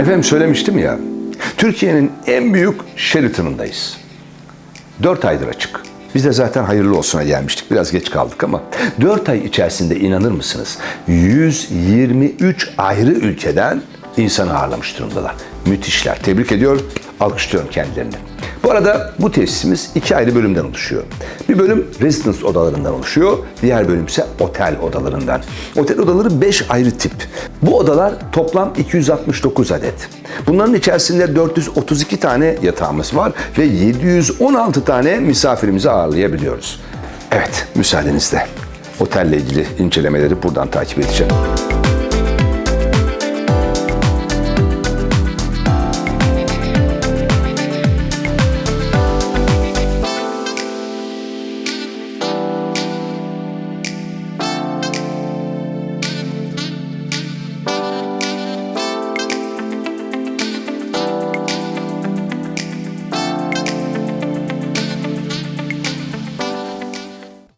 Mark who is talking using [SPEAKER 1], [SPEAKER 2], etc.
[SPEAKER 1] Efendim söylemiştim ya, Türkiye'nin en büyük Sheraton'ındayız. 4 aydır açık. Biz de zaten hayırlı olsuna gelmiştik. Biraz geç kaldık ama 4 ay içerisinde inanır mısınız? 123 ayrı ülkeden insan ağırlamış durumdalar. Müthişler. Tebrik ediyorum. Alkışlıyorum kendilerini. Bu arada bu tesisimiz iki ayrı bölümden oluşuyor. Bir bölüm residence odalarından oluşuyor. Diğer bölüm ise otel odalarından. Otel odaları 5 ayrı tip. Bu odalar toplam 269 adet. Bunların içerisinde 432 tane yatağımız var ve 716 tane misafirimizi ağırlayabiliyoruz. Evet, müsaadenizle. Otelle ilgili incelemeleri buradan takip edeceğim.